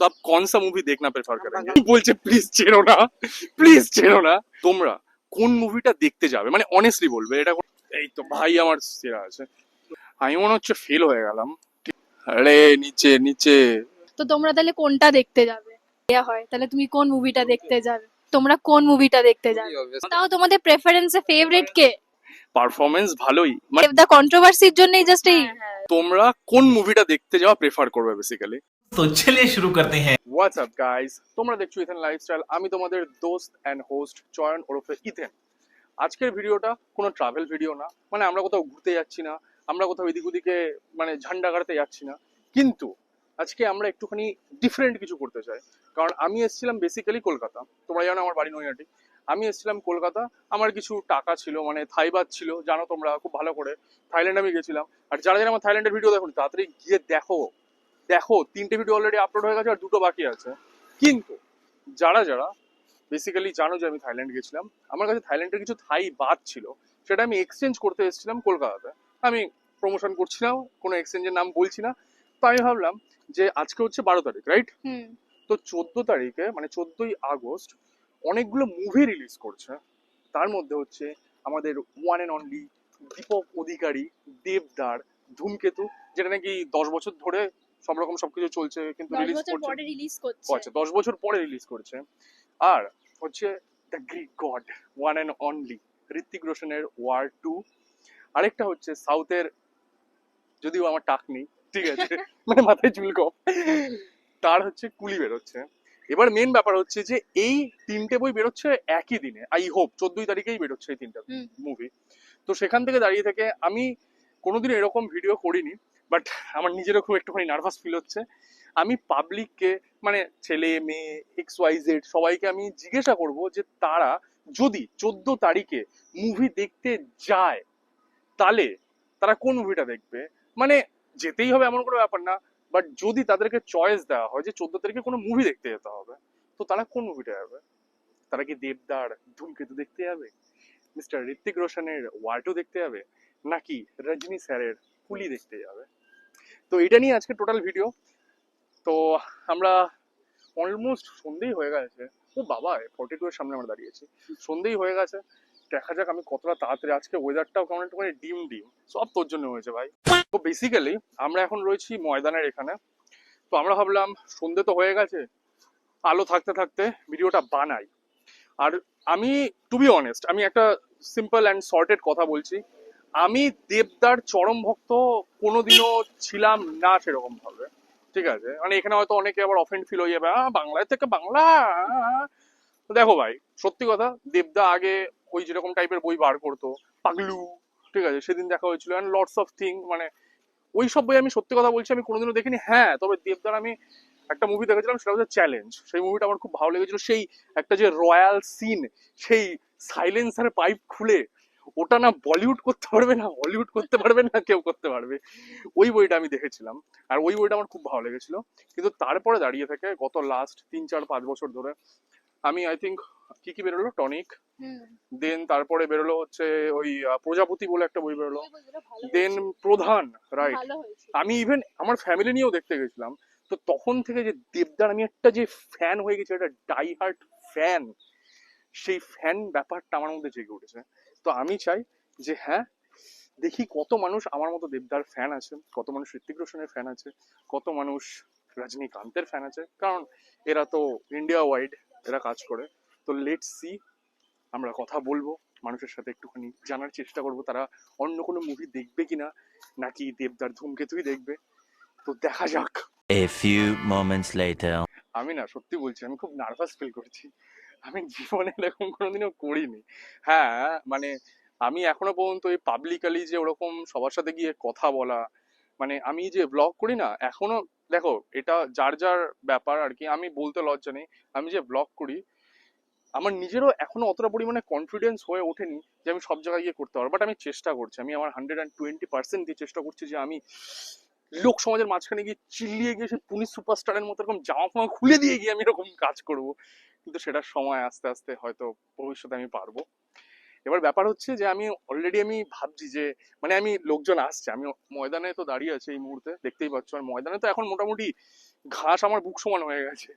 तो आप कौन सा मूवी देखना प्रेफर करेंगे বলছে প্লিজ চেনো না প্লিজ চেনো না তোমরা কোন মুভিটা দেখতে যাবে মানে অনেস্টলি বলবে এটা কোন- এই তো ভাই আমার সেরা আছে আমি মনে হচ্ছে ফেল হয়ে গেলাম আরে নিচে নিচে তো তোমরা তাহলে কোনটা দেখতে যাবে দেয়া হয় তাহলে তুমি কোন মুভিটা দেখতে যাবে তোমরা কোন মুভিটা দেখতে যাবে তাও তোমাদের প্রেফারেন্সে ফেভারিট কে পারফরমেন্স ভালোই মানে দ্য কন্ট্রোভার্সির জন্যই জাস্ট এই তোমরা কোন মুভিটা দেখতে যাওয়া প্রেফার করবে বেসিক্যালি তো চলে শুরু করতে হ্যাঁ হোয়াটসঅ্যাপ গাইস তোমরা দেখছ ইথেন লাইফস্টাইল আমি তোমাদের দোস্ত এন্ড হোস্ট চয়ন ওরফে ইথেন আজকের ভিডিওটা কোনো ট্রাভেল ভিডিও না। মানে আমরা কোথাও ঘুরতে যাচ্ছি না। আমরা কোথাও এদিক ওদিকে মানে ঝান্ডা গাড়তে যাচ্ছি না। কিন্তু আজকে আমরা একটুখানি ডিফারেন্ট কিছু করতে চাই। কারণ আমি এসেছিলাম বেসিক্যালি কলকাতা। তোমরা জানো আমার বাড়ি নৈনাটি আমি এসেছিলাম কলকাতা। আমার কিছু টাকা ছিল মানে থাইবাদ ছিল। জানো তোমরা, খুব ভালো করে। থাইল্যান্ড আমি গেছিলাম। আর যারা যারা আমার থাইল্যান্ডের ভিডিও দেখো তাড়াতাড়ি গিয়ে দেখো। দেখো তিনটে ভিডিও অলরেডি আপলোড হয়ে গেছে আর দুটো বাকি আছে। কিন্তু যারা যারা বেসিক্যালি জানো যে আমি থাইল্যান্ড গেছিলাম আমার কাছে থাইল্যান্ডের কিছু থাই বাদ ছিল সেটা আমি এক্সচেঞ্জ করতে এসেছিলাম কলকাতাতে। আমি প্রমোশন করছি না কোনো এক্সচেঞ্জের নাম বলছি না তো আমি ভাবলাম যে আজকে হচ্ছে বারো তারিখ রাইট হুম। তো চোদ্দ তারিখে মানে চোদ্দই আগস্ট অনেকগুলো মুভি রিলিজ করছে। তার মধ্যে হচ্ছে আমাদের one and only Dipak Adhikari দেবদার ধূমকেতু যেটা নাকি দশ বছর ধরে সব রকম সবকিছু চলছে কিন্তু রিলিজ করছে। রিলিজ করছে। আচ্ছা দশ বছর পরে রিলিজ করছে। আর হচ্ছে the Greek god one and only Hrithik রোশনের war two আরেকটা হচ্ছে সাউথের যদিও আমার টাক নেই ঠিক আছে মানে মাথায় চুল কম। তার হচ্ছে কুলি বেরোচ্ছে। এবার মেন ব্যাপার হচ্ছে যে এই তিনটে বই বেরোচ্ছে একই দিনে। আই হোপ চোদ্দই তারিখেই বেরোচ্ছে এই তিনটা মুভি তো সেখান থেকে দাঁড়িয়ে থেকে আমি কোনোদিন এরকম ভিডিও করিনি। বাট আমার নিজেরও খুব একটুখানি নার্ভাস ফিল হচ্ছে। আমি পাবলিককে মানে ছেলে, মেয়ে এক্স ওয়াই জেড সবাইকে আমি জিজ্ঞাসা করব যে তারা যদি চোদ্দ তারিখে মুভি দেখতে যায়, তাহলে তারা কোন মুভিটা দেখবে? মানে যেতেই হবে এমন কোনো ব্যাপার না বাট যদি তাদেরকে চয়েস দেওয়া হয় যে চোদ্দ তারিখে কোনো মুভি দেখতে যেতে হবে, তো তারা কোন মুভিটা যাবে? তারা কি দেবদার ধূমকেতু দেখতে যাবে? মিস্টার ঋত্বিক রোশনের ওয়ার্টু দেখতে যাবে? নাকি রজনী স্যারের কুলি দেখতে যাবে? তো এটা নিয়ে আজকে টোটাল ভিডিও তো আমরা অলমোস্ট সন্ধেই হয়ে গেছে। ও বাবা ফর্টি টু এর সামনে আমরা দাঁড়িয়েছি। সন্ধেই হয়ে গেছে। দেখা যাক আমি কতটা তাড়াতাড়ি আজকে ওয়েদারটাও কেমন একটুখানি ডিম ডিম। সব তোর জন্য হয়েছে ভাই। তো বেসিক্যালি আমরা এখন রয়েছি ময়দানের এখানে। তো আমরা ভাবলাম, সন্ধে তো হয়ে গেছে। আলো থাকতে থাকতে ভিডিওটা বানাই। আর আমি টু বি অনেস্ট আমি একটা সিম্পল অ্যান্ড শর্টেড কথা বলছি। আমি দেবদার চরম ভক্ত কোনোদিনও ছিলাম না সেরকম ভাবে। ঠিক আছে? মানে এখানে হয়তো অনেকে আবার অফেন্ড ফিল হয়ে যাবে বাংলায় থেকে বাংলা দেখো ভাই, সত্যি কথা, দেবদা আগে ওই যেরকম টাইপের বই বার করতো, পাগলু, ঠিক আছে? সেদিন দেখা হয়েছিল অ্যান্ড লটস অফ থিং মানে ওই সব বই আমি সত্যি কথা বলছি, আমি কোনোদিনও দেখিনি। হ্যাঁ তবে দেবদার আমি একটা মুভি দেখেছিলাম, সেটা হচ্ছে চ্যালেঞ্জ সেই মুভিটা আমার খুব ভালো লেগেছিল, সেই একটা যে রয়্যাল সিন সেই সাইলেন্সার পাইপ খুলে ওটা না বলিউড করতে পারবে না হলিউড করতে পারবে না কেউ করতে পারবে। ওই বইটা আমি দেখেছিলাম আর ওই বইটা আমার খুব ভালো লেগেছিল। কিন্তু তারপরে দাঁড়িয়ে থেকে গত লাস্ট তিন চার পাঁচ বছর ধরে আমি আই থিঙ্ক কি কি বেরোলো? টনিক হুম। দেন তারপরে বেরোলো হচ্ছে ওই প্রজাপতি বলে একটা বই বেরোলো। দেন প্রধান রাইট আমি ইভেন আমার ফ্যামিলি নিয়েও দেখতে গেছিলাম। তো তখন থেকে যে দেবদার আমি একটা যে ফ্যান হয়ে গেছি একটা ডাই হার্ট ফ্যান সেই ফ্যান ব্যাপারটা আমার মধ্যে জেগে উঠেছে। তো আমি চাই যে হ্যাঁ দেখি কত মানুষ আমার মতো দেবদার ফ্যান আছে কত মানুষ ঋত্বিক রোশনের ফ্যান আছে কত মানুষ রজনীকান্তের ফ্যান আছে। কারণ এরা তো ইন্ডিয়া ওয়াইড এরা কাজ করে। তো লেট সি আমরা কথা বলব মানুষের সাথে একটুখানি জানার চেষ্টা করব তারা অন্য কোনো মুভি দেখবে কিনা নাকি দেবদার ধূমকেতুই দেখবে। তো দেখা যাক। A few moments later. আমি না সত্যি বলছি আমি খুব নার্ভাস ফিল করছি। আমি জীবনে এরকম কোনোদিনও করিনি। হ্যাঁ মানে আমি এখনও পর্যন্ত এই পাবলিকালি যে ওরকম সবার সাথে গিয়ে কথা বলা মানে আমি যে ব্লগ করি না, এখনও দেখো এটা যার যার ব্যাপার আর কি, আমি বলতে লজ্জা নেই, আমি যে ব্লগ করি, আমার নিজেরও এখনও অতটা পরিমাণে কনফিডেন্স হয়ে ওঠেনি যে আমি সব জায়গায় গিয়ে করতে পারব। বাট আমি চেষ্টা করছি, আমি আমার হান্ড্রেড অ্যান্ড টোয়েন্টি পার্সেন্ট দিয়ে চেষ্টা করছি যে আমি লোক সমাজের মাঝখানে গিয়ে চিল্লিয়ে গিয়ে সে পুলিশ সুপারস্টারের মতো এরকম জামা ফামা খুলে দিয়ে গিয়ে আমি এরকম কাজ করব। কিন্তু সেটার সময় আস্তে আস্তে হয়তো ভবিষ্যতে আমি পারব। এবার ব্যাপার হচ্ছে যে আমি অলরেডি আমি ভাবছি যে মানে আমি লোকজন আসছে, আমি ময়দানে তো দাঁড়িয়ে আছি এই মুহূর্তে, দেখতেই পাচ্ছ। আর ময়দানে তো এখন মোটামুটি ঘাস আমার বুক সমান হয়ে গেছে।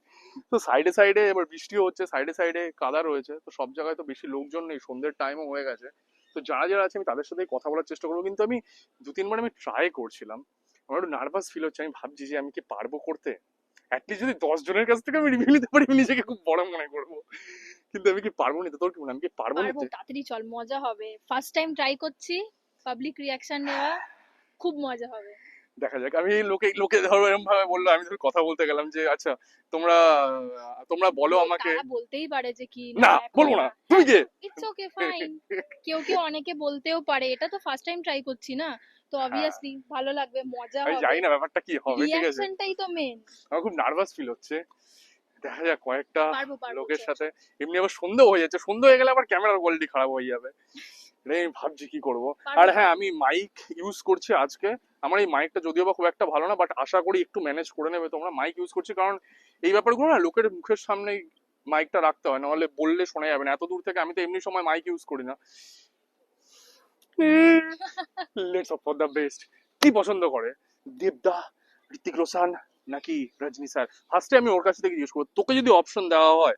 তো সাইডে সাইডে এবার বৃষ্টিও হচ্ছে সাইডে সাইডে কাদা রয়েছে। তো সব জায়গায় তো বেশি লোকজন নেই, সন্ধ্যের টাইমও হয়ে গেছে। তো যারা যারা আছে আমি তাদের সাথে কথা বলার চেষ্টা করব। কিন্তু আমি দু তিনবার আমি ট্রাই করছিলাম। আমার একটু নার্ভাস ফিল হচ্ছে আমি ভাবছি যে আমি কি পারব করতে? অ্যাটলিস্ট যদি দশ জনের কাছ থেকে আমি রিভিউ নিতে পারি আমি নিজেকে খুব বড় মনে করব। কিন্তু আমি কি পারব নিতে? তোর কি মনে আমি কি পারব নিতে? তাড়াতাড়ি চল মজা হবে। ফার্স্ট টাইম ট্রাই করছি পাবলিক রিয়াকশন নেওয়া খুব মজা হবে। দেখা যাক আমি লোকে লোকে ধরো এরকম ভাবে বলল আমি ধর কথা বলতে গেলাম যে আচ্ছা তোমরা তোমরা বলো আমাকে। বলতেই পারে যে কি না বলব না। তুমি কে? ইটস ওকে ফাইন কেউ কেউ অনেকে বলতেও পারে এটা তো ফার্স্ট টাইম ট্রাই করছি না। তো অবভিয়াসলি ভালো লাগবে মজা হ্যাঁ। আমি হবে। জানি না ব্যাপারটা কি হবে ঠিক আছে? রিয়াকশনটাই তো মেন আমার খুব নার্ভাস ফিল হচ্ছে। দেখা যাক কয়েকটা লোকের সাথে। এমনি আবার সন্ধ্যে হয়ে যাচ্ছে। সন্ধ্যে হয়ে গেলে আবার ক্যামেরার কোয়ালিটি খারাপ হয়ে যাবে। এটাই আমি ভাবছি কি করব। আর হ্যাঁ আমি মাইক ইউজ করছি আজকে। আমার এই মাইকটা যদিও বা খুব একটা ভালো না বাট আশা করি একটু ম্যানেজ করে নেবে তোমরা। মাইক ইউজ করছি কারণ এই ব্যাপারগুলো না লোকের মুখের সামনে মাইকটা রাখতে হয়। নাহলে বললে শোনা যাবে না। এত দূর থেকে আমি তো এমনি সময় মাইক ইউজ করি না। Let's off for the best কি পছন্দ করে? দেবদা ঋতিক রোশন নাকি রজনী স্যার? ফার্স্টে আমি ওর কাছ থেকে জিজ্ঞেস করব তোকে যদি অপশন দেওয়া হয়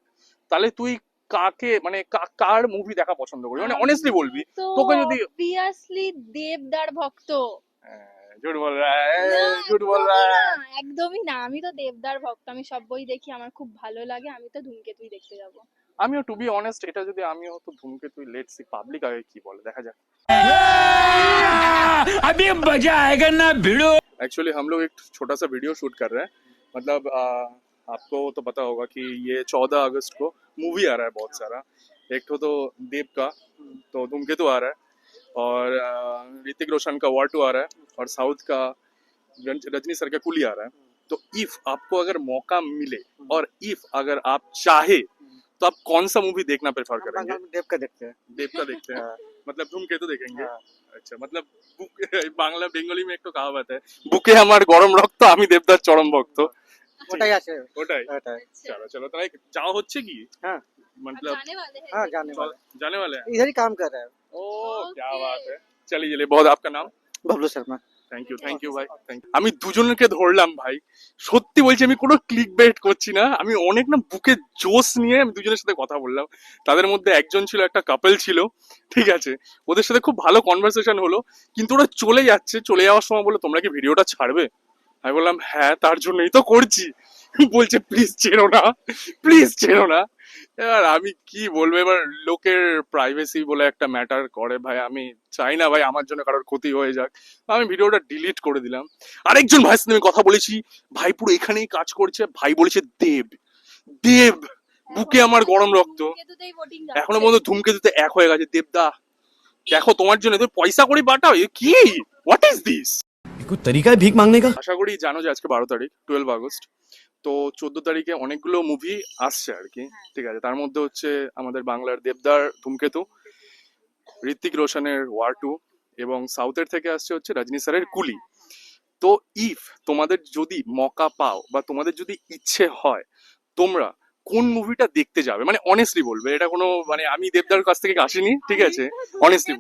তাহলে তুই কাকে মানে কার মুভি দেখা পছন্দ করবি? মানে অনেস্টলি বলবি তোকে যদি- অবভিয়াসলি দেবদার ভক্ত। আহ, ঝুট বল রা না, বল একদমই না, আমি তো দেবদার ভক্ত আমি সব বই দেখি আমার খুব ভালো লাগে আমি তো ধূমকেতুই দেখতে যাব। আমিও টু বি অনেস্ট এটা যদি আমিও তো ধুমকে তুই লেট সি পাবলিক আগে কি বলে দেখা যাক अभी मजा आएगा ना भिड़ो एक्चुअली हम लोग एक छोटा सा वीडियो शूट कर रहे हैं मतलब आ, आपको तो पता होगा कि ये चौदह अगस्त को मूवी आ रहा है बहुत सारा एक तो, तो देव का तो धूमकेतु आ रहा है और आ, ऋतिक रोशन का वार टू आ रहा है और साउथ का रंज- रजनी सर का कुली आ रहा है तो इफ आपको अगर मौका मिले और इफ अगर आप चाहे तो आप कौन सा मूवी देखना प्रेफर करेंगे हम देव का देखते हैं देव का देखते हैं मतलब धूमकेतु देखेंगे हाँ। আচ্ছা মতলব বুক বাংলা বেঙ্গলি মে একটু কাহাবত है বুকে আমার গরম রক্ত আমি দেবদার চরম ভক্ত ওটাই আছে ওটাই ওটাই চলো চলো তাই যাওয়া হচ্ছে কি हाँ मतलब जाने वाले हैं हाँ देखने। जाने वाले जाने वाले हैं इधर ही काम कर रहा है ओ क्या Okay. बात है चलिए चलिए बहुत आपका नाम Bablu Sharma Thank you thank you ভাই থ্যাংক আমি দুজনকে ধরলাম ভাই। সত্যি বলছি আমি কোনো ক্লিক বেট করছি না। আমি অনেক না বুকে জোশ নিয়ে আমি দুজনের সাথে কথা বললাম। তাদের মধ্যে একজন ছিল একটা কাপল ছিল ঠিক আছে? ওদের সাথে খুব ভালো কনভারসেশন হলো। কিন্তু ওরা চলে যাচ্ছে চলে যাওয়ার সময় বলে তোমরা কি ভিডিওটা ছাড়বে? আমি বললাম হ্যাঁ তার জন্যই তো করছি। বলছে প্লিজ চেনো না প্লিজ চেনো না। এবার আমি কি বলব? এবার লোকের প্রাইভেসি বলে একটা ম্যাটার করে ভাই। আমি চাই না ভাই আমার জন্য কারোর ক্ষতি হয়ে যাক। আমি ভিডিওটা ডিলিট করে দিলাম। আরেকজন ভাই আমি কথা বলেছি। ভাই পুরো এখানেই কাজ করছে। ভাই বলেছে দেব। দেব! বুকে আমার গরম রক্ত। এখনও পর্যন্ত ধূমকেতুতে এক হয়ে গেছে। দেবদা দেখো তোমার জন্য তুমি পয়সা করে বাটাও। কি? হোয়াট ইজ দিস কোন তরিকা ভিক মাংনে কা? আশা করি জানো যে আজকে বারো তারিখ টুয়েলভ আগস্ট। তো চোদ্দ তারিখে অনেকগুলো মুভি আসছে আর কি ঠিক আছে তার মধ্যে হচ্ছে আমাদের বাংলার দেবদার ধূমকেতু ঋত্বিক রোশনের ওয়ার টু এবং সাউথের থেকে আসছে হচ্ছে রজনী স্যারের কুলি। তো ইফ তোমাদের যদি মকা পাও বা তোমাদের যদি ইচ্ছে হয় তোমরা কোন মুভিটা দেখতে যাবে? মানে অনেস্টলি বলবে এটা কোনো মানে আমি দেবদার কাছ থেকে আসিনি ঠিক আছে? অনেস্টলি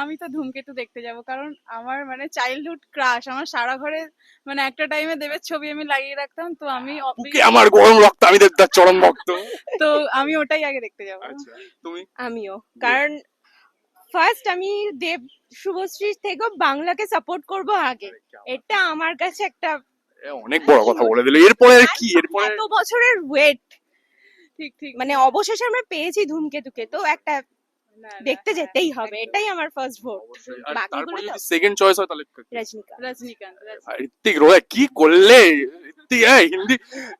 আমি তো ধূমকেতু দেখতে যাব কারণ আমার মানে চাইল্ডহুড ক্রাশ আমার সারা ঘরে মানে একটা টাইমে দেবের ছবি আমি লাগিয়ে রাখতাম তো আমি obviously- আমার গরম রক্ত আমি দেবদার চরম ভক্ত। তো আমি ওটাই আগে দেখতে যাব। আচ্ছা তুমি? আমিও কারণ ফার্স্ট আমি দেব শুভশ্রীর থেকেও বাংলাকে সাপোর্ট করব আগে। এটা আমার কাছে একটা অনেক বড় কথা বলে দিলে। এরপরে আর কি? এরপরে এত বছরের ওয়েট ঠিক ঠিক মানে অবশেষে আমরা পেয়েছি ধূমকেতুকে তো একটা না, না, দেখতে হ্যাঁ, যেতেই হবে একদম। এটাই আমার ফার্স্ট ভোট অবশ্যই। আর বাকিগুলো তারপরে তো- যদি সেকেন্ড চয়েস হয় তাহলে रजनीकांत रजनीकांत रजनीकांत। আর ऋतिक रोया की कोल्ले ऋतिक है हिंदी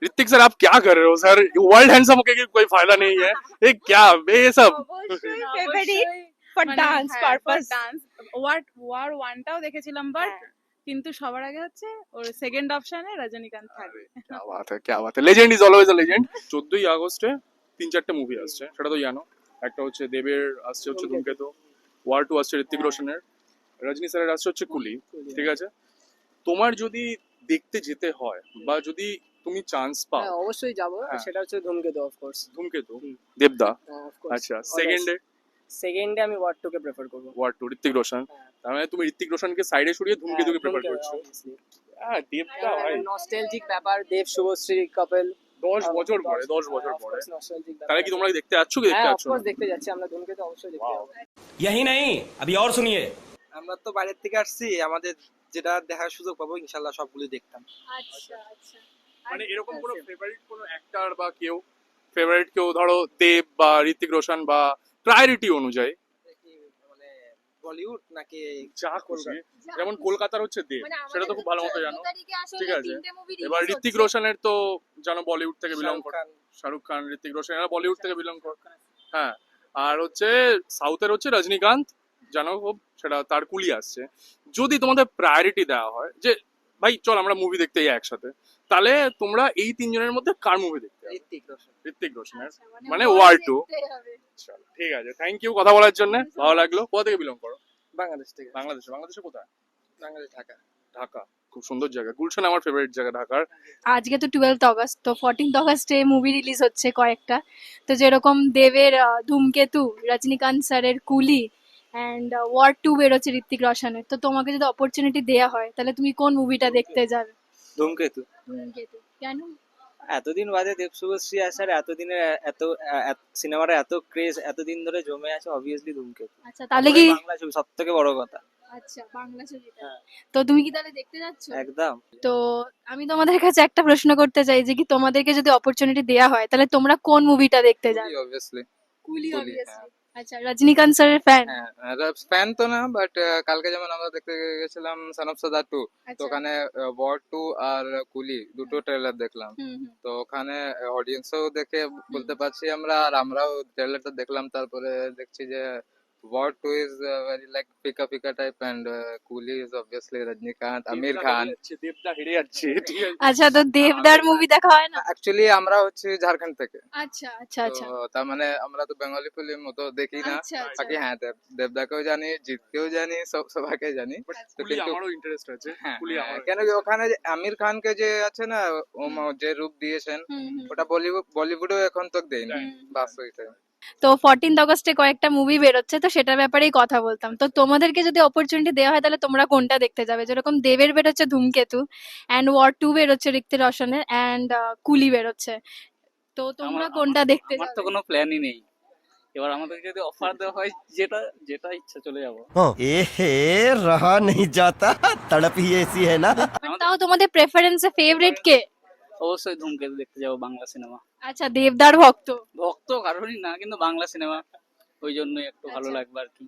ऋतिक सर आप क्या कर रहे हो सर वर्ल्ड हैंडसम होके की कोई फायदा नहीं है ये क्या ये सब অবশ্যই না, ফেভারিট অবশ্যই ফর মানে ডান্স হ্যাঁ, পারপাস ডান্স ওয়ার ওয়ার ওয়ানটাও দেখেছিলাম বাট হ্যাঁ। কিন্তু সবার আগে হচ্ছে ওর সেকেন্ড অপশনে রজনীকান্ত থাকবে क्या बात है क्या बात है legend is always a legend 14ই আগস্টে তিন চারটে মুভি আসছে সেটা তো জানো একটা হচ্ছে দেবের আসছে হচ্ছে ধূমকেতু ওয়ার টু আসছে ঋত্বিক রোশনের রজনী স্যারের আসছে হচ্ছে কুলি ঠিক আছে তোমার যদি দেখতে যেতে হয় বা যদি তুমি চান্স পাও হ্যাঁ অবশ্যই যাব হ্যাঁ। সেটা হচ্ছে ধূমকেতু অফকোর্স ধূমকেতু দেবদা অফকোর্স আচ্ছা সেকেন্ডে সেকেন্ডে আমি ওয়ার্ড টুকে প্রেফার করবো ওয়ার টু ঋত্বিক রোশন হ্যাঁ। তার মানে তুমি ঋত্বিক রোশনকে সাইডে সরিয়ে ধূমকেতুকে প্রেফার করছো হ্যাঁ দেবদা ভাই নস্টালজিক ব্যাপার দেব শুভশ্রী কাপল দশ বছর পরে দশ বছর পরে নস্টালজিক তাহলে কি তোমরা দেখতে যাচ্ছ কি দেখতে হ্যাঁ যাচ্ছ অফকোর্স দেখতে যাচ্ছি আমরা ধূমকেতু অবশ্যই দেখতে Wow. যাবো यही नहीं अभी और सुनिए আমরা তো বাইরের থেকে আসছি আমাদের যেটা দেখার সুযোগ পাবো ইনশাল্লাহ সবগুলো দেখতাম আচ্ছা আচ্ছা মানে এরকম কোনো ফেভারিট কোনো অ্যাক্টর বা কেউ ফেভারিট কেউ ধরো দেব বা ঋতিক রোশন বা প্রায়োরিটি অনুযায়ী মানে বলিউড নাকি যা খুশি। যেমন কলকাতার হচ্ছে দেব মানে সেটা তো খুব ভালো মতো জানো। ঠিক আছে। এবার ঋতিক রোশনের তো জানো বলিউড থেকে বিলং করে শাহরুখ খান ঋতিক রোশন এরা বলিউড থেকে বিলং করে হ্যাঁ। আর হচ্ছে সাউথের হচ্ছে রজনীকান্ত জানো খুব সেটা তার কুলি আসছে। যদি তোমাদের প্রায়োরিটি দেওয়া হয় যে ভাই চল আমরা মুভি দেখতে যাই একসাথে তাহলে তোমরা এই তিনজনের মধ্যে কার মুভি দেখতে যাবে? ঋত্বিক রোশন। ঋত্বিক রোশনের। মানে মানে war চলো, ঠিক আছে থ্যাংক ইউ কথা বলার জন্য। ভালো লাগল। কোথা থেকে বিলং করো? বাংলাদেশ থেকে। বাংলাদেশে বাংলাদেশে কোথায়? বাংলাদেশ ঢাকা। ঢাকা। খুব সুন্দর জায়গা। গুলশান আমার ফেভারিট জায়গা ঢাকার। আজকে তো টুয়েলথ অগস্ট তো ফোরটিন্থ অগস্টে মুভি রিলিজ হচ্ছে কয়েকটা। তো যেরকম দেবের ধূমকেতু রজনীকান্ত স্যারের কুলি অ্যান্ড ওয়ার টু বেরোচ্ছে ঋত্বিক রোশনের। তো তোমাকে যদি অপরচুনিটি দেওয়া হয় তাহলে তুমি কোন মুভিটা দেখতে যাবে? ধূমকেতু। ধূমকেতু। কেন? এতদিন বাদে দেব শুভশ্রী আসার এতদিনের এত সিনেমাটা এত ক্রেজ এতদিন ধরে জমে আছে অবভিয়াসলি ধূমকেতু। আচ্ছা তাহলে কি বাংলা ছবি সব থেকে বড় কথা। আচ্ছা বাংলা ছবিটা। হ্যাঁ। তো তুমি কি তাহলে দেখতে যাচ্ছ? একদম। তো আমি তোমাদের কাছে একটা প্রশ্ন করতে চাই যে কি তোমাদেরকে যদি অপরচুনিটি দেওয়া হয় তাহলে তোমরা কোন মুভিটা দেখতে যাবে অবভিয়াসলি কুলি, অবভিয়াসলি আচ্ছা রজনীকান্ত স্যারের ফ্যান ফ্যান তো না বাট কালকে যেমন আমরা দেখতে গেছিলাম সান অফ সাদা টু তো ওখানে ওয়ার টু আর কুলি দুটো ট্রেলার দেখলাম। তো ওখানে অডিয়েন্সও দেখে বলতে পারছি আমরা আর আমরাও ট্রেলারটা দেখলাম তারপরে দেখছি যে war two is very like ফিকা ফিকা type and Coolie is obviously Rajinikanth Aamir Khan দেবদা হেরে যাচ্ছে ঠিক আছে আচ্ছা তো দেবদার মুভি দেখা হয় না অ্যাকচুয়ালি আমরা হচ্ছে ঝাড়খণ্ড থেকে আচ্ছা আচ্ছা আচ্ছা তো তার মানে আমরা তো বেঙ্গলি ফিল্ম মতো দেখি না আচ্ছা আচ্ছা বাকি হ্যাঁ দেব দেবদাকেও জানি জিতকেও জানি সব সবাইকে জানি। তো কিন্তু- আমারও ইন্টারেস্ট আছে হ্যাঁ কুলি হ্যাঁ, কেন কি ওখানে যে আমির খানকে যে আছে না ও ম- যে রূপ দিয়েছেন ওটা বলিউড বলিউডেও এখন তক দেয়নি। বাস ওইটাই। তো ফোরটিন্থ অগস্টে কয়েকটা মুভি বেরোচ্ছে তো সেটার ব্যাপারেই কথা বলতাম। তো তোমাদেরকে যদি অপরচুনিটি দেওয়া হয় তাহলে তোমরা কোনটা দেখতে যাবে? যেরকম দেবের বেরোচ্ছে ধূমকেতু অ্যান্ড ওয়ার টু বেরোচ্ছে ঋক্তি রোশনের অ্যান্ড কুলি বেরোচ্ছে। তো তোমরা কোনটা দেখতে আমার তো কোনো প্ল্যানই নেই। এবার আমাদের যদি অফার দেওয়া হয় যেটা যেটা ইচ্ছা চলে যাব। এ হে নেই যাতা তড়প এসি হ্যায় না? তাও তোমাদের প্রেফারেন্স ফেভারিট কে? অবশ্যই ধূমকেতু দেখতে যাব বাংলা সিনেমা। আচ্ছা দেবদার ভক্ত। ভক্ত কারোরই না কিন্তু বাংলা সিনেমা। ওই জন্যই একটু ভালো আচ্ছা। লাগবে আর কি।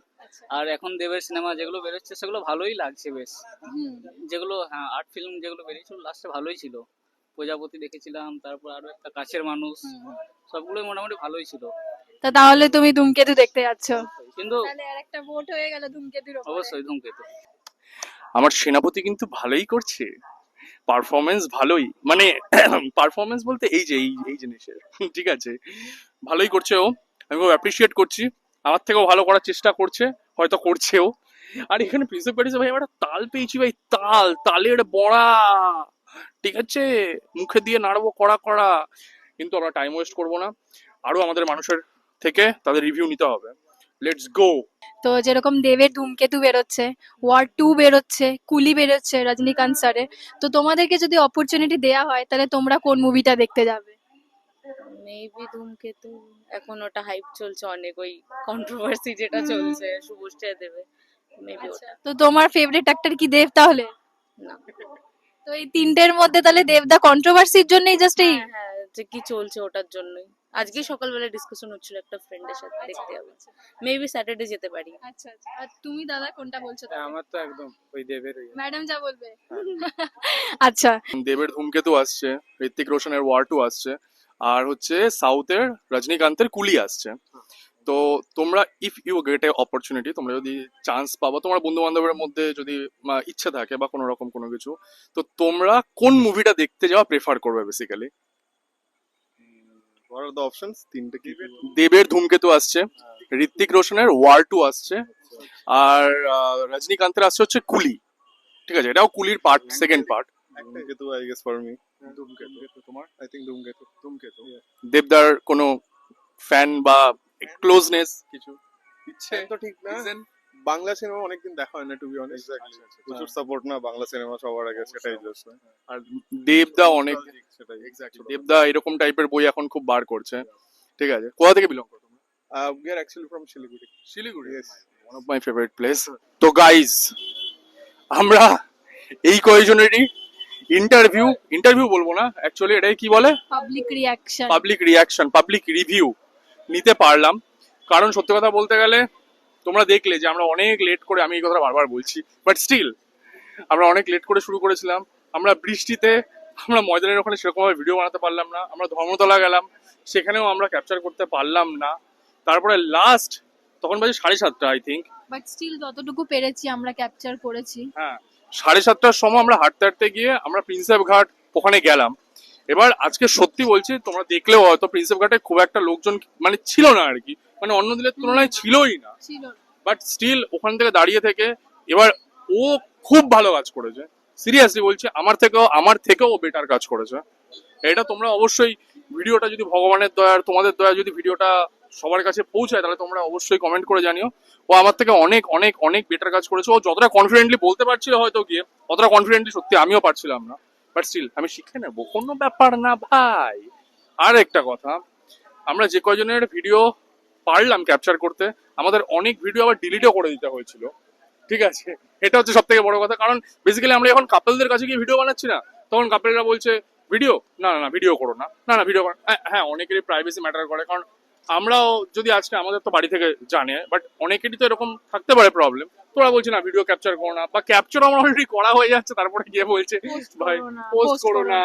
আর এখন দেবের সিনেমা যেগুলো বেরোচ্ছে সেগুলো ভালোই লাগছে বেশ। যেগুলো হ্যাঁ আর্ট ফিল্ম যেগুলো বেরিয়েছিল লাস্টে ভালোই ছিল। প্রজাপতি দেখেছিলাম তারপর আরও একটা কাছের মানুষ। সবগুলোই মোটামুটি ভালোই ছিল। তা তাহলে তুমি ধূমকেতু দেখতে যাচ্ছ? কিন্তু একটা ভোট হয়ে গেল ধূমকেতুর অবশ্যই ধূমকেতু। আমার সেনাপতি কিন্তু ভালোই করছে। পারফরমেন্স ভালোই। মানে পারফরমেন্স বলতে এই যে, এই এই জিনিসের, ঠিক আছে? ভালোই করছে ও। আমি খুব অ্যাপ্রিসিয়েট করছি। আমার থেকেও ভালো করার চেষ্টা করছে, হয়তো করছেও। আর এখানে প্রিন্সিপ প্যারিসে ভাই একটা তাল পেয়েছি ভাই, তাল, তালের বড়া। ঠিক আছে? মুখে দিয়ে নাড়বো, কড়া কড়া। কিন্তু আমরা টাইম ওয়েস্ট করব না। আরও আমাদের মানুষের থেকে তাদের রিভিউ নিতে হবে। লেটস গো তো যেরকম দেবের ধূমকেতু বেরোচ্ছে ওয়ার টু বেরোচ্ছে কুলি বেরোচ্ছে রজনীকান্ত স্যারের তো তোমাদেরকে যদি অপরচুনিটি দেওয়া হয় তাহলে তোমরা কোন মুভিটা দেখতে যাবে? মেবি ধূমকেতু এখন ওটা হাইপ চলছে অনেক ওই কন্ট্রোভার্সি যেটা চলছে শুভশ্রী দেবে মেবি ওটা। তো তোমার ফেভারিট অ্যাক্টর কি দেব তাহলে? না। তো এই তিনটের মধ্যে তাহলে দেবদা কন্ট্রোভার্সির জন্যই জাস্ট এই? হ্যাঁ হ্যাঁ যে কি চলছে ওটার জন্যই। আজকে সকালবেলা ডিসকাশন হচ্ছিল একটা ফ্রেন্ডের সাথে দেখতে হবে মেবি স্যাটারডে যেতে পারি। আচ্ছা আচ্ছা। আর তুমি দাদা কোনটা বলছো আমার তো একদম ওই দেবের ম্যাডাম যা বলবে। আচ্ছা। দেবের ধূমকেতু আসছে ঋত্বিক রোশনের ওয়ার টু আসছে আর হচ্ছে সাউথের রজনীকান্তের কুলি আসছে। তো তোমরা if you get a opportunity তোমরা যদি চান্স পাবো তোমার বন্ধু বান্ধবের মধ্যে যদি ইচ্ছে থাকে বা কোনো রকম কোনো কিছু তো তোমরা কোন মুভিটা দেখতে যাওয়া প্রেফার করবে বেসিক্যালি তিনটে কি? দেবের ধূমকেতু আসছে ঋত্বিক রোশনের ওয়ার টু আসছে আর রজনীকান্তের আসছে হচ্ছে কুলি। ঠিক আছে এটাও কুলির part second part Dhumketu I guess for me Dhumketu. তোমার? আই থিংক ধূমকেতু। ধূমকেতু। দেবদার কোনো ফ্যান বা ক্লোজনেস কিছু? ইচ্ছে তো ঠিক না? বাংলা সিনেমা অনেকদিন দেখা হয় না টু বি অনেস্ট প্রচুর সাপোর্ট না বাংলা সিনেমা সবার আগে সেটাই জাস্ট আর দেবদা অনেক সেটাই এক্স্যাক্টলি দেবদা এরকম টাইপের বই এখন খুব বার করছে। ঠিক আছে। কোথা থেকে বিলং করো we are actually from Siliguri. Siliguri? Yes. One of my favourite place তো গাইজ আমরা এই কয়েকজনেরই ইন্টারভিউ ইন্টারভিউ বলব না। অ্যাকচুয়ালি এটাই কি বলে? Public reaction public reaction public review নিতে পারলাম। কারণ সত্যি কথা বলতে গেলে তোমরা দেখলে যে আমরা অনেক লেট করে আমি এই কথা বারবার বলছি বাট স্টিল আমরা অনেক লেট করে শুরু করেছিলাম। আমরা বৃষ্টিতে আমরা ময়দানের ওখানে সেরকমভাবে ভিডিও বানাতে পারলাম না। আমরা ধর্মতলা গেলাম সেখানেও আমরা ক্যাপচার করতে পারলাম না। তারপরে লাস্ট তখন বাজে সাড়ে সাতটা আই থিঙ্ক বাট স্টিল যতটুকু পেরেছি আমরা ক্যাপচার করেছি। হ্যাঁ সাড়ে সাতটার সময় আমরা হাঁটতে হাঁটতে গিয়ে আমরা প্রিন্সেপ ঘাট ওখানে গেলাম। এবার আজকে সত্যি বলছি তোমরা দেখলেও হয়তো প্রিন্সেপ ঘাটে খুব একটা লোকজন মানে ছিল না আর কি। মানে অন্য দিনের তুলনায় ছিলই না। বাট স্টিল ওখান থেকে দাঁড়িয়ে থেকে এবার ও খুব ভালো কাজ করেছে। সিরিয়াসলি বলছি আমার থেকেও আমার থেকেও বেটার কাজ করেছে। এটা তোমরা অবশ্যই ভিডিওটা যদি ভগবানের দয়ার তোমাদের দয়া যদি ভিডিওটা সবার কাছে পৌঁছায় তাহলে তোমরা অবশ্যই কমেন্ট করে জানিও। ও আমার থেকে অনেক অনেক অনেক বেটার কাজ করেছে। ও যতটা কনফিডেন্টলি বলতে পারছিল হয়তো গিয়ে অতটা কনফিডেন্টলি সত্যি আমিও পারছিলাম না। বাট স্টিল আমি শিখে নেব। কোনো ব্যাপার না ভাই। আর একটা কথা আমরা যে কয়জনের ভিডিও পারলাম ক্যাপচার করতে। আমাদের অনেক ভিডিও আবার ডিলিটও করে দিতে হয়েছিল। ঠিক আছে? এটা হচ্ছে সব থেকে বড় কথা। কারণ বেসিক্যালি আমরা এখন কাপলদের কাছে গিয়ে ভিডিও বানাচ্ছি না। তখন কাপলরা বলছে ভিডিও না না না ভিডিও করো না। না না ভিডিও হ্যাঁ অনেকেরই প্রাইভেসি ম্যাটার করে। কারণ আমরাও যদি আজকে আমাদের তো বাড়ি থেকে জানে বাট অনেকেরই তো এরকম থাকতে পারে প্রবলেম তোরা বলছে না ভিডিও ক্যাপচার করো না। বা ক্যাপচার আমার অলরেডি করা হয়ে যাচ্ছে। তারপরে গিয়ে বলছে ভাই পোস্ট করো না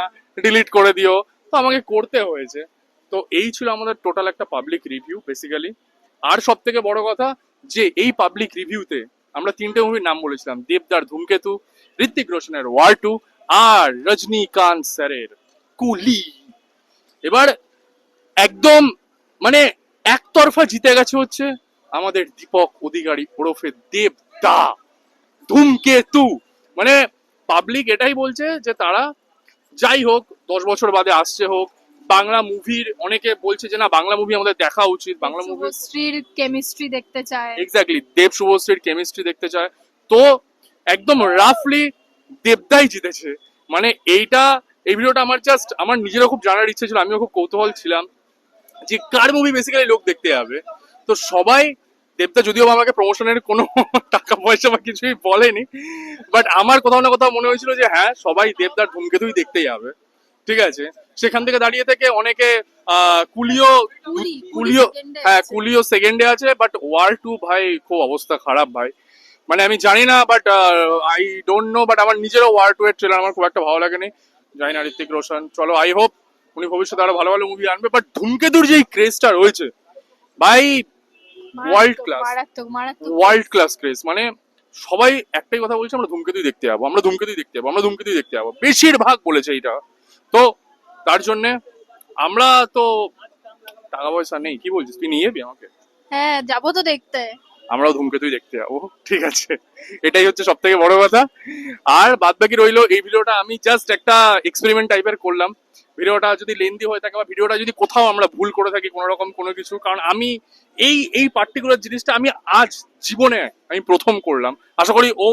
ডিলিট করে দিও। তো আমাকে করতে হয়েছে। তো এই ছিল আমাদের টোটাল একটা পাবলিক রিভিউ বেসিক্যালি আর সব থেকে বড় কথা যে এই পাবলিক রিভিউতে আমরা তিনটে মুভির নাম বলেছিলাম, দেবদার ধূমকেতু ঋত্বিক রোশনের ওয়ার টু আর রজনীকান্ত স্যারের কুলি। এবার একদম মানে একতরফা জিতে গেছে হচ্ছে আমাদের দীপক অধিকারী ওরফে দেবদা ধূমকেতু। মানে পাবলিক এটাই বলছে যে তারা যাই হোক, দশ বছর বাদে আসছে হোক বাংলা মুভির অনেকে বলছে যে না বাংলা মুভি আমাদের দেখা উচিত বাংলা মুভি শুভশ্রীর কেমিস্ট্রি দেখতে চায়। এক্স্যাক্টলি দেব শুভশ্রীর কেমিস্ট্রি দেখতে চায়। তো একদম রাফলি দেবদাই জিতেছে। মানে এইটা এই ভিডিওটা আমার জাস্ট আমার নিজেরও খুব জানার ইচ্ছে ছিল আমিও খুব কৌতূহল ছিলাম যে কার মুভি বেসিক্যালি লোক দেখতে যাবে। তো সবাই দেবদা যদিও আমাকে প্রমোশনের কোনো টাকা পয়সা বা কিছুই বলেনি বাট আমার কোথাও না কোথাও মনে হয়েছিল যে হ্যাঁ সবাই দেবদার ধূমকেতুই দেখতে যাবে। ঠিক আছে? সেখান থেকে দাঁড়িয়ে থেকে অনেকে আহ, কুলিও কুলিও হ্যাঁ কুলিও সেকেন্ডে আছে বাট ওয়ার টু ভাই খুব অবস্থা খারাপ ভাই। মানে আমি জানি না but I don't know but আমার নিজেরও ওয়ার টু এর ট্রেলার আমার খুব একটা ভালো লাগেনি। জানি না ঋত্বিক রোশন চলো আই হোপ উনি ভবিষ্যতে আরও ভালো ভালো মুভি আনবে বাট ধূমকেতুর যে ক্রেজটা রয়েছে ভাই ওয়ার্ল্ড মারাত্মক ওয়ার্ল্ড ক্লাস ক্রেজ মানে সবাই একটাই কথা বলছে আমরা ধূমকেতুই দেখতে যাব আমরা ধূমকেতুই দেখতে যাব আমরা ধূমকেতুই দেখতে যাব। বেশিরভাগ বলেছে এটা তো তার জন্যে আমরা তো টাকা পয়সা নেই কি বলছিস? তুই নিয়ে যাবি আমাকে? হ্যাঁ যাব তো দেখতে। আমরাও ধূমকেতুই দেখতে যাব ঠিক আছে। এটাই হচ্ছে সব থেকে বড় কথা। আর বাদ বাকি রইল এই ভিডিওটা আমি জাস্ট একটা এক্সপেরিমেন্ট টাইপের করলাম। ভিডিওটা যদি লেন্দি হয়ে থাকে বা ভিডিওটা যদি কোথাও আমরা ভুল করে থাকি কোনো রকম কোনো কিছু কারণ আমি এই এই পার্টিকুলার জিনিসটা আমি আজ জীবনে আমি প্রথম করলাম। আশা করি ও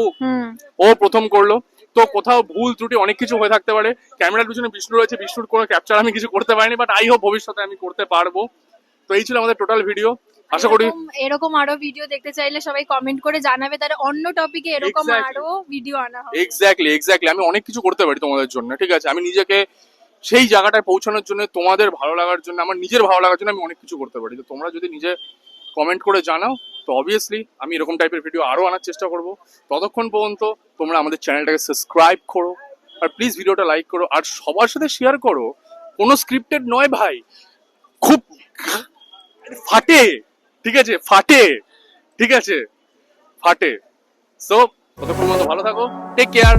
ও প্রথম করল। তো কোথাও ভুল ত্রুটি অনেক কিছু হয়ে থাকতে পারে। ক্যামেরার পিছনে বিষ্ণু রয়েছে বিষ্ণুর কোনো ক্যাপচার আমি কিছু করতে পারিনি বাট আই হোপ ভবিষ্যতে আমি করতে পারব। তো এই ছিল আমাদের টোটাল ভিডিও আশা করি এরকম- আরও ভিডিও দেখতে চাইলে সবাই কমেন্ট করে জানাবে তাহলে অন্য টপিকে এরকম আরও ভিডিও আনা হবে। এক্স্যাক্টলি এক্স্যাক্টলি আমি অনেক কিছু করতে পারি তোমাদের জন্য ঠিক আছে? আমি নিজেকে সেই জায়গাটায় পৌঁছানোর জন্য তোমাদের ভালো লাগার জন্য আমার নিজের ভালো লাগার জন্য আমি অনেক কিছু করতে পারি। তো তোমরা যদি নিজে কমেন্ট করে জানাও তো অবভিয়াসলি আমি এরকম টাইপের ভিডিও আরও আনার চেষ্টা করব। ততক্ষণ পর্যন্ত তোমরা আমাদের চ্যানেলটাকে সাবস্ক্রাইব করো আর প্লিজ ভিডিওটা লাইক করো আর সবার সাথে শেয়ার করো। কোনো স্ক্রিপ্টেড নয় ভাই। খুব ফাটে। ঠিক আছে? ফাটে। ঠিক আছে? ফাটে। সো ততক্ষণ পর্যন্ত ভালো থাকো। Take care